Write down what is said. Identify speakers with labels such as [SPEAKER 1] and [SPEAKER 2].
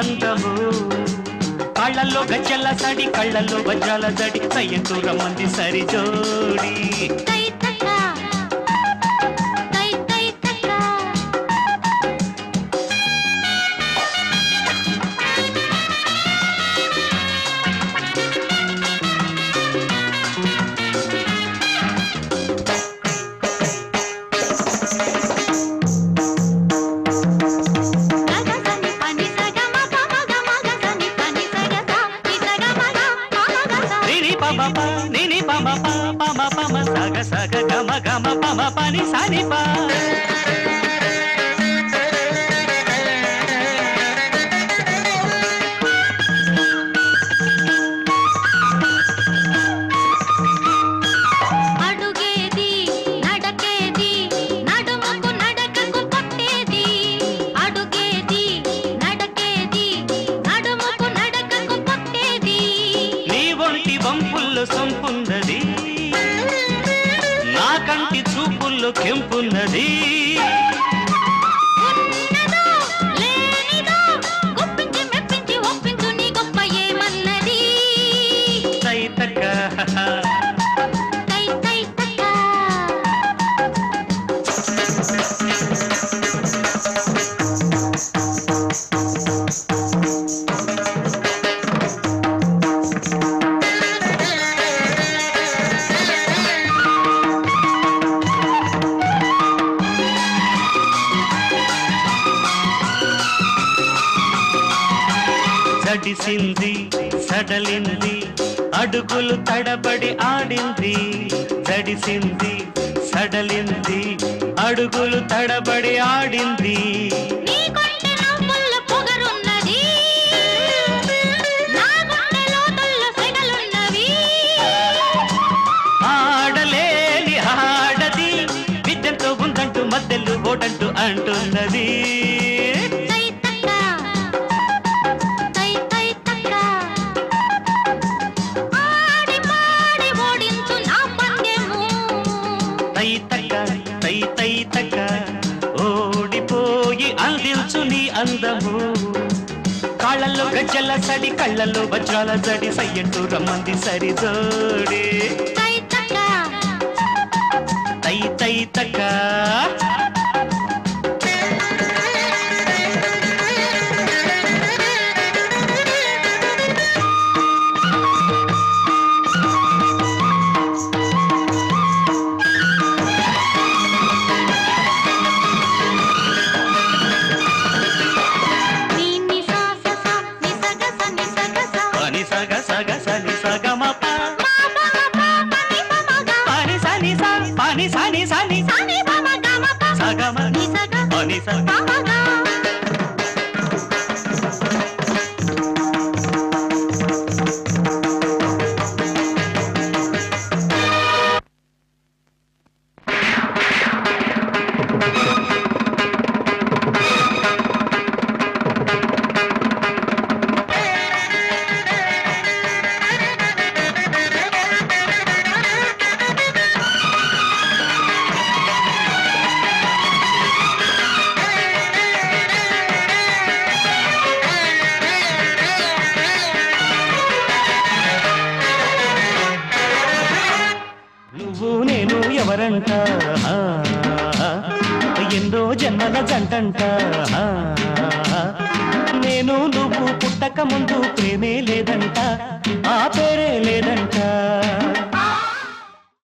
[SPEAKER 1] అందము కళ్ళల్లో గజ్జల సడి కళ్ళల్లో వజ్రాల దడి. సయ్యంటూ రమ్మంది
[SPEAKER 2] సరిజోడి. పమ
[SPEAKER 1] ప నిని పమ ప పమ పమ సగ సగ గమ గమ పమ పని సని ప వంపుల్లో సంపున్నది. నా కంటి చూపుల్లో కెంపున్నది. జడిసింది సడలింది అడుగులు తడబడి ఆడింది జడిసింది సడలింది అడుగులు తడబడి ఆడింది. ఆడలేని ఆడది విద్యంతో ఉందంటూ మద్దెలు ఓడంటూ అంటున్నది. కాళ్ళల్లో గజ్జల సడి కళ్ళల్లో వజ్రాల జడి సయ్యంటూ రమ్మంది సరి జోడి
[SPEAKER 2] తై తక్క.
[SPEAKER 1] సని సని స ఎవరంట ఎన్నో జన్మల జంటంట. నేను నువ్వు పుట్టక ముందు ప్రేమే లేదంట. ఆ పేరే లేదంట.